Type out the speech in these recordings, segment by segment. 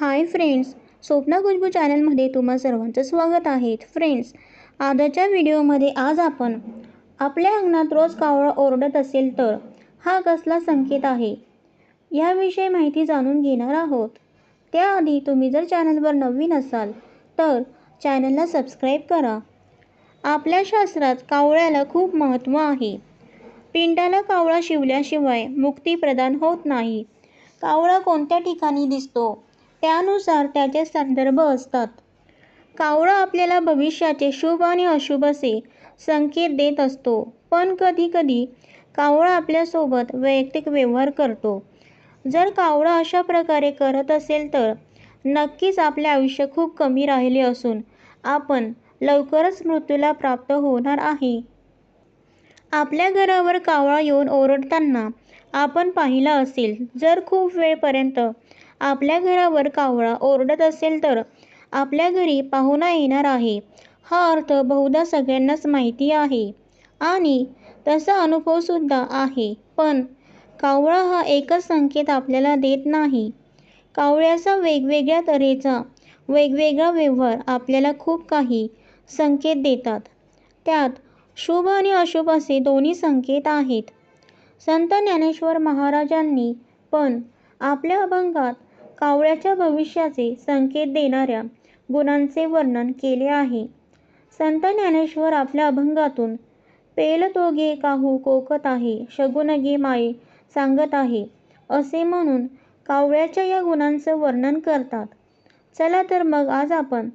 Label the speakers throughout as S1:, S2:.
S1: Hi friends Swapna Khushboo चॅनलमध्ये तुम्हा सर्वांचं स्वागत आहे. फ्रेंड्स आजच्या व्हिडिओमध्ये आज आपण आपल्या अंगणात रोज कावळा ओरडत असेल तर हा कसला संकेत आहे? याविषयी माहिती जाणून घेणार आहोत. त्याआधी तुम्ही जर चॅनलवर नवीन असाल तर चॅनलला सबस्क्राईब करा. आपल्या शास्त्रात कावळ्याला खूप महत्त्व आहे. पिंडाला कावळा शिवल्याशिवाय मुक्ती प्रदान होत नाही. कावळा कोणत्या ठिकाणी दिसतो? त्यानुसार त्याचे संदर्भ असतात. कावळा आपल्याला भविष्याचे शुभ आणि अशुभ असे संकेत देत असतो. पण कधीकधी कावळा आपल्यासोबत वैयक्तिक व्यवहार करतो. जर कावळा अशा प्रकारे करत असेल तर नक्कीच आपले आयुष्य खूप कमी राहिले असून आपण लवकरच मृत्यूला प्राप्त होणार आहे. आपल्या घरावर कावळा येऊन ओरडताना आपण पाहिलं असेल जर खूप वेळपर्यंत आपल्या घरावर कावळा ओरडत असेल तर आपल्या घरी पाहुणा येणार आहे. हा अर्थ बहुधा सगळ्यांनाच माहिती आहे. आणि तसा अनुभवसुद्धा आहे. पण कावळा हा एकच संकेत आपल्याला देत नाही. कावळ्याचा वेगवेगळ्या तऱ्हेचा वेगवेगळा व्यवहार आपल्याला खूप काही संकेत देतात. त्यात शुभ आणि अशुभ असे दोन्ही संकेत आहेत. संत ज्ञानेश्वर महाराजांनी पण आपल्या अभंगात कावळ्याच्या भविष्याचे संकेत देणाऱ्या गुणांचे वर्णन केले आहे. संत ज्ञानेश्वर आपल्या अभंगातून पेल काहू कोकत आहे शगुन गे माये सांगत आहे असे म्हणून कावळ्याच्या या गुणांचं वर्णन करतात. चला तर मग आज आपण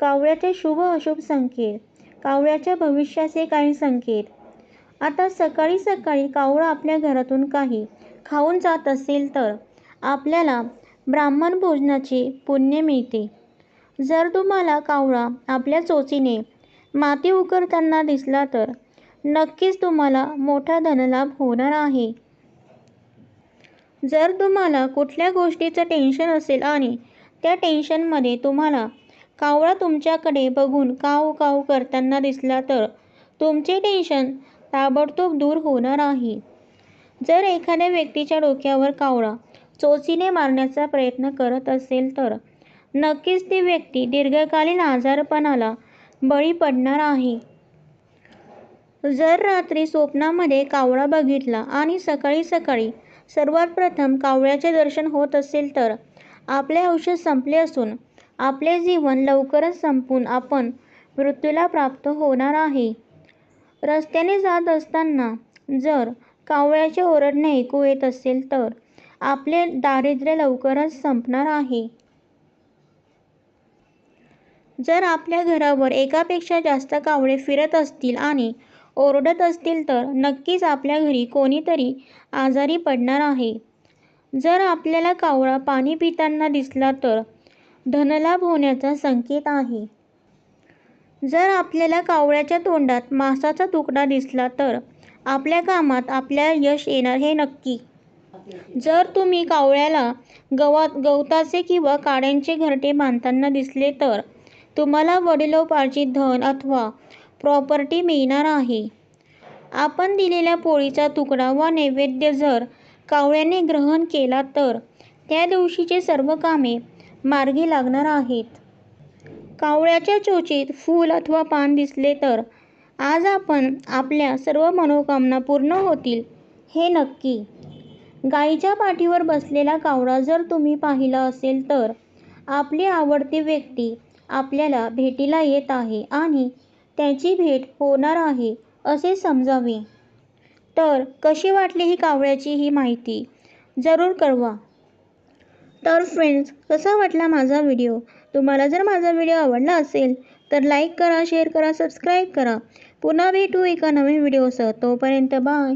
S1: कावळ्याचे शुभ अशुभ संकेत कावळ्याच्या भविष्याचे काही संकेत. आता सकाळी सकाळी कावळा आपल्या घरातून काही खाऊन जात असेल तर आपल्याला ब्राह्मण भोजनाचे पुण्य मिळते. जर तुम्हाला कावळा आपल्या चोचीने माती उकरताना दिसला तर नक्कीच तुम्हाला मोठा धनलाभ होणार आहे. जर तुम्हाला कुठल्या गोष्टीचं टेन्शन असेल आणि त्या टेन्शनमध्ये तुम्हाला कावळा तुमच्याकडे बघून काव काव करताना दिसला तर तुमचे टेन्शन ताबडतोब दूर होणार आहे. जर एखाद्या व्यक्तीच्या डोक्यावर कावळा चोचीने मारण्याचा प्रयत्न करत असेल तर. नक्कीच ती व्यक्ती दीर्घकालीन आजारपणाला बळी पडणार आहे. जर रात्री स्वप्नामध्ये कावळा बघितला आणि सकाळी सकाळी सर्वात प्रथम कावळ्याचे दर्शन होत असेल तर आपले आयुष्य संपले असून आपले जीवन लवकरच संपून आपण मृत्यूला प्राप्त होणार आहे. रस्त्याने जात असताना जर कावळ्याचे ओरडणे ऐकू येत असेल तर आपले दारिद्र्य लवकरच संपणार आहे. जर आपल्या घरावर एकापेक्षा जास्त कावळे फिरत असतील आणि ओरडत असतील तर नक्कीच आपल्या घरी कोणीतरी आजारी पडणार आहे. जर आपल्याला कावळा पाणी पिताना दिसला तर धनलाभ होण्याचा संकेत आहे. जर आपल्याला कावळ्याच्या तोंडात मांसाचा तुकडा दिसला तर आपल्या कामात आपल्याला यश येणार हे नक्की. जर तुम्ही कावळ्याला गवत गवताचे किंवा काड्यांचे घरटे बांधताना दिसले तर तुम्हाला वडिलोपार्जित धन अथवा प्रॉपर्टी मिळणार आहे. आपण दिलेल्या पोळीचा तुकडा वा नैवेद्य जर कावळ्याने ग्रहण केला तर त्या दिवशीचे सर्व कामे मार्गी लागणार आहेत. कावळ्याच्या चोचीत फूल अथवा पान दिसले तर आज आपण आपल्या सर्व मनोकामना पूर्ण होतील हे नक्की गाईच्या पाठीवर बसलेला कावळा जर तुम्ही पाहिला असेल तर आपली आवडती व्यक्ती आपल्याला भेटीला येत आहे आणि त्याची भेट होणार आहे असे समजावे. तर कशी वाटली ही कावळ्याची ही माहिती? जरूर कळवा. तर फ्रेंड्स कसा वाटला माझा व्हिडिओ तुम्हाला जर माझा व्हिडिओ आवडला असेल तर लाईक करा शेअर करा सबस्क्राईब करा. पुन्हा भेटू एका नवीन व्हिडिओसह तोपर्यंत बाय